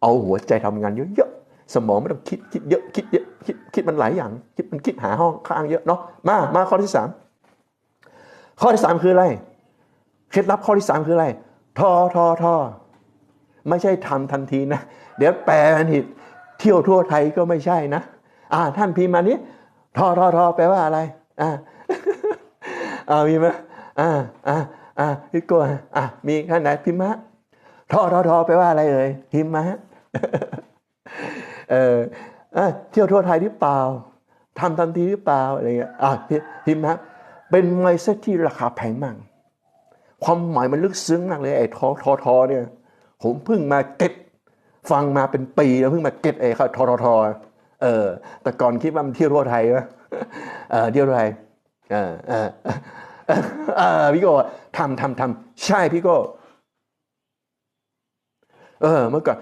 เอาหัวใจทำงานเยอะๆสมองไม่ต้องคิดคิดเยอะคิดเยอะคิดคิดมันหลายอย่าง คิดมันคิดหาห้องข้างเยอะเนาะมามาข้อที่สามข้อที่สามคืออะไรเคล็ดลับข้อที่สามคืออะไรทอทอทอไม่ใช่ทำทันทีนะ เดี๋ยวแปลผิดเที่ยวทั่วไทยก็ไม่ใช่นะอ่าท่านพิมพ์มานี้ทอทอทอแปลว่าอะไรอ่าอ่ามีไหมอ่าอ่าอ่าพี่โก้อ่ามีท่านไหนพิมพ์มาทอทอทอแปลว่าอะไรเอ่ยพิมพ์มา เออเที่ยวทั่วไทยหรือเปล่าทำทันทีหรือเปล่าอะไรเงี้ยอะพิพิมพ์มาเป็นไมเซ็ตที่ราคาแพงมาก ความหมายมันลึกซึ้งมากเลยไอ้ทอทอทอเนี่ย ผมเพิ่งมาเก็ตฟังมาเป็นปีแล้วเพิ่งมาเก็ตไอ้เขาทอทอทอเออ แต่ก่อนคิดว่ามันเที่ยวทั่วไทยวะเออเที่ยวทั่วไทยเออเออเออเออพี่โก้ทำทำทำใช่พี่โก้เออเมื่อก่อน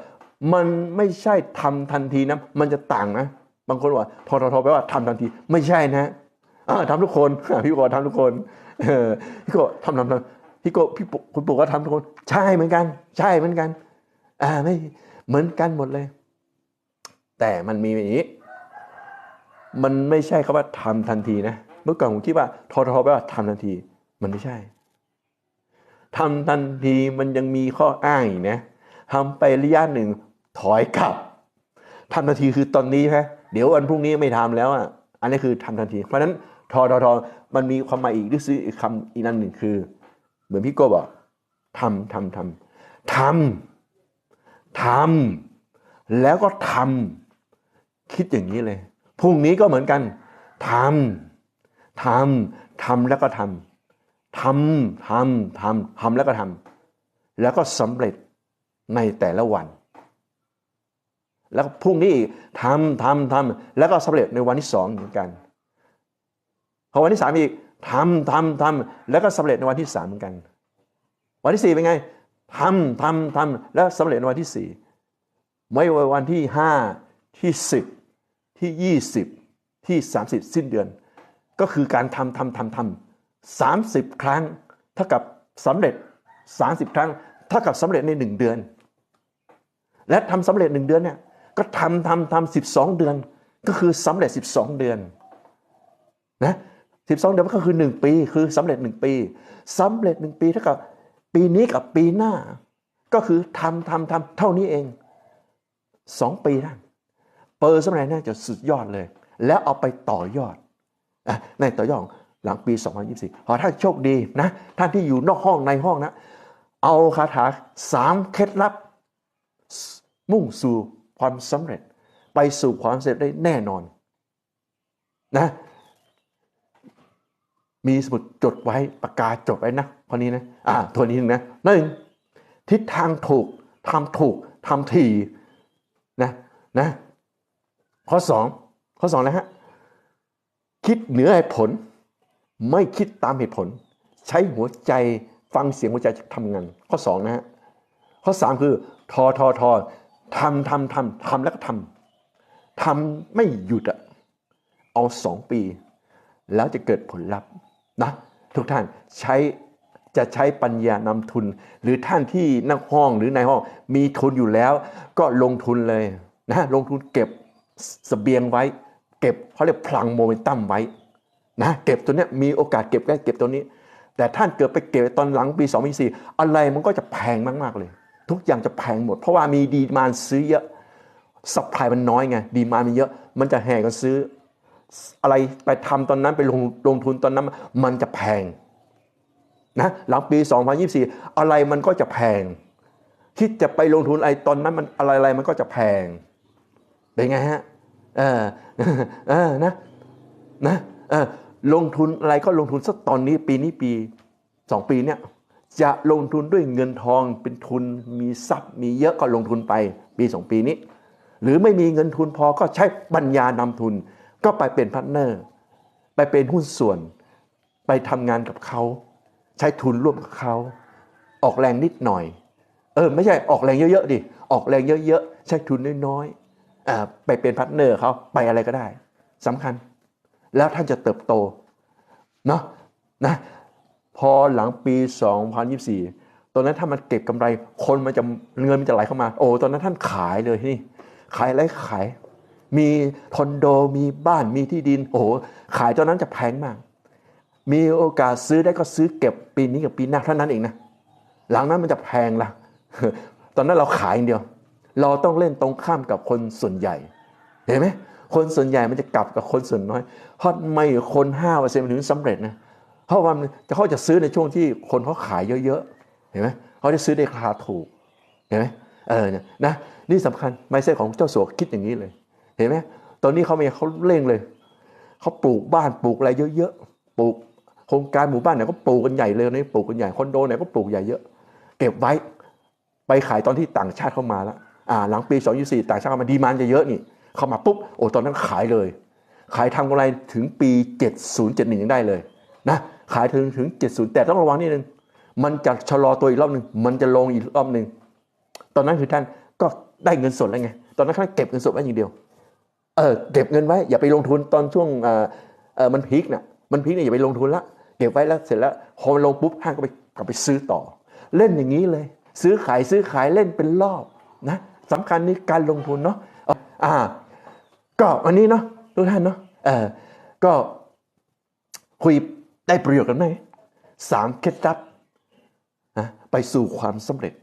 มันไม่ใช่ทำทันทีนะ มันจะต่างนะ บางคนว่าทอทอทอแปลว่าทำทันที ไม่ใช่นะอ่าทำทุกคนพี่ก้ทำทุกคนพี่ก้ทำทำทำพี่ก้พี่ปุ๊คุณปู่ก็ทำทุกคน ใช่เหมือนกัน ใช่เหมือนกัน อ่าไม่เหมือนกันหมดเลย แต่มันมีอย่างนี้ มันไม่ใช่คำว่าทำทันทีนะ เมื่อก่อนผมคิดว่าทอทอแปลว่าทำทันที มันไม่ใช่ทำทันทีมันยังมีข้ออ้างอีกนะ ทำไประยะหนึ่งถอยกลับทำทันทีคือตอนนี้ใช่ไหมเดี๋ยววันพรุ่งนี้ไม่ทำแล้วอะอันนี้คือทำทันที เพราะฉะนั้นทอทอทอมันมีความหมายอีกหรือซื้ออีกคำอีกนั่นหนึ่งคือ เหมือนพี่โก้บอกทำทำทำทำทำแล้วก็ทำคิดอย่างนี้เลยพรุ่งนี้ก็เหมือนกันทำทำทำแล้วก็ทำทำทำทำทำแล้วก็ทำแล้วก็สำเร็จ ในแต่ละวัน แล้วพรุ่งนี้อีกทำทำทำแล้วก็สำเร็จในวันที่สองเหมือนกันพอวันที่สามอีกทำทำทำแล้วก็สำเร็จในวันที่สามเหมือนกัน วันที่สี่เป็นไงทำทำทำแล้วสำเร็จในวันที่สี่ไม่ว่าวันที่ห้าที่สิบที่ยี่สิบที่สามสิบสิ้นเดือน ก็คือการทำทำทำทำสามสิบครั้งเท่ากับสำเร็จสามสิบครั้งเท่ากับสำเร็จในหนึ่งเดือน และทำสำเร็จหนึ่งเดือนเนี่ยก็ทำทำทำสิบสองเดือน ก็คือสำเร็จสิบสองเดือนนะสิบสองเดือนก็คือหนึ่งปี คือสำเร็จหนึ่งปีสำเร็จหนึ่งปีเท่ากับปีนี้กับปีหน้า ก็คือทำทำทำเท่านี้เองสองปีนั่นเปอร์สำเร็จน่าจะสุดยอดเลย แล้วเอาไปต่อยอดอในต่อยอดหลังปี 2024ขอท่านโชคดีนะท่านที่อยู่นอกห้องในห้องนะ เอาคาถาสามเคล็ดลับ มุ่งสู่ความสำเร็จ ไปสู่ความสำเร็จได้แน่นอนนะมีสมุดจดไว้ปากกาจดไว้นะข้อนี้นะอ่าตัวนี้หนึ่งนะหนึ่งทิศทางถูกทำถูกทำทีนะนะข้อสองข้อสองนะฮะคิดเหนือเหตุผล ไม่คิดตามเหตุผล ใช้หัวใจฟังเสียงหัวใจทำงาน ข้อสองนะฮะข้อสามคือทอทอทอ ทำทำทำทำแล้วก็ทำทำไม่หยุดอะเอาสองปี แล้วจะเกิดผลลัพธ์นะทุกท่านใช้จะใช้ปัญญานำทุน หรือท่านที่นั่งห้องหรือในห้องมีทุนอยู่แล้ว ก็ลงทุนเลยนะลงทุนเก็บเสบียงไว้ เก็บเขาเรียกพลังโมเมนตัมไว้นะเก็บตัวเนี้ยมีโอกาสเก็บได้เก็บตัวนี้ แต่ท่านเกิดไปเก็บตอนหลังปี2 0 0 4อะไรมันก็จะแพงมาก ๆ เลย ทุกอย่างจะแพงหมด เพราะว่ามีดีมานซื้อเยอะสัพพลายมันน้อยไงดีมานมันเยอะ มันจะแห่กันซื้อ อะไรไปทำตอนนั้นไปลงลงทุนตอนนั้น มันจะแพงนะหลังปี 2024 อะไรมันก็จะแพง คิดจะไปลงทุนอะไรตอนนั้นมันอะไรอะไรมันก็จะแพงเป็นไงฮะเออเออนะนะเออลงทุนอะไรก็ลงทุนสักตอนนี้ปีนี้ปีสองปีเนี่ย จะลงทุนด้วยเงินทองเป็นทุนมีทรัพย์ มีเยอะก็ลงทุนไปปีสองปีนี้ หรือไม่มีเงินทุนพอก็ใช้ปัญญานำทุน ก็ไปเป็นพาร์ทเนอร์ ไปเป็นหุ้นส่วน ไปทำงานกับเขา ใช้ทุนร่วมกับเขา ออกแรงนิดหน่อย เออไม่ใช่ออกแรงเยอะๆดิออกแรงเยอะๆใช้ทุนน้อยๆอ่าไปเป็นพาร์ทเนอร์เขาไปอะไรก็ได้สำคัญ แล้วท่านจะเติบโตเนาะนะ พอหลังปี 2024 ตอนนั้นถ้ามันเก็บกำไรคนมันจะเงินมันจะไหลเข้ามา โอ้ตอนนั้นท่านขายเลยนี่ ขายอะไรขาย มีคอนโดมีบ้านมีที่ดิน โอ้ขายตอนนั้นจะแพงมาก มีโอกาสซื้อได้ก็ซื้อเก็บปีนี้กับปีหน้าเท่านั้นเองนะหลังนั้นมันจะแพงละตอนนั้นเราขายอย่างเดียว เราต้องเล่นตรงข้ามกับคนส่วนใหญ่ เห็นไหมคนส่วนใหญ่มันจะกลับกับคนส่วนน้อยเพราะไม่คนห้าเปอร์เซ็นต์ถึงสำเร็จนะเเพราะว่ามันจะเขาจะซื้อในช่วงที่คนเขาขายเยอะๆเห็นไหมเขาจะซื้อในราคาถูกเห็นไหมเออเนี่ยนะนี่สำคัญไม่ใช่ของเจ้าสัวคิดอย่างนี้เลยเห็นไหมตอนนี้เขาไม่เขาเร่งเลยเขาปลูกบ้านปลูกอะไรเยอะๆปลูกโครงการหมู่บ้านไหนก็ปลูกกันใหญ่เลยนี่ปลูกกันใหญ่คอนโดไหนก็ปลูกใหญ่เยอะ เก็บไว้ไปขายตอนที่ต่างชาติเข้ามาแล้วอ่าหลังปี2 2 4ต่างชาติเข้ามาดีมานจะเยอะนี่ เข้ามาปุ๊บโอ้ตอนนั้นขายเลย ขายทำกำไรถึงปี 7071ยังได้เลยนะ ขายถึงถึง 70 แต่ต้องระวังนิดนึง มันจะชะลอตัวอีกรอบหนึ่งมันจะลงอีกรอบหนึ่งตอนนั้นคือท่านก็ได้เงินสดแล้วไง ตอนนั้นท่านเก็บเงินสดไว้อย่างเดียว เออเก็บเงินไว้อย่าไปลงทุนตอนช่วงเออเออมันพีคน่ะมันพีคเนี่ยอย่าไปลงทุนละเก็บไว้แล้วเสร็จแล้วพอมันลงปุ๊บห้างก็ไปกลับไปซื้อต่อ เล่นอย่างนี้เลย ซื้อขายซื้อขายเล่นเป็นรอบนะสำคัญนี่การลงทุนเนาะอ่า ก็วันนี้เนาะทุกท่านเนาะเออก็คุย ได้ประโยชน์กันไหมสามเคล็ดลับนะไปสู่ความสำเร็จ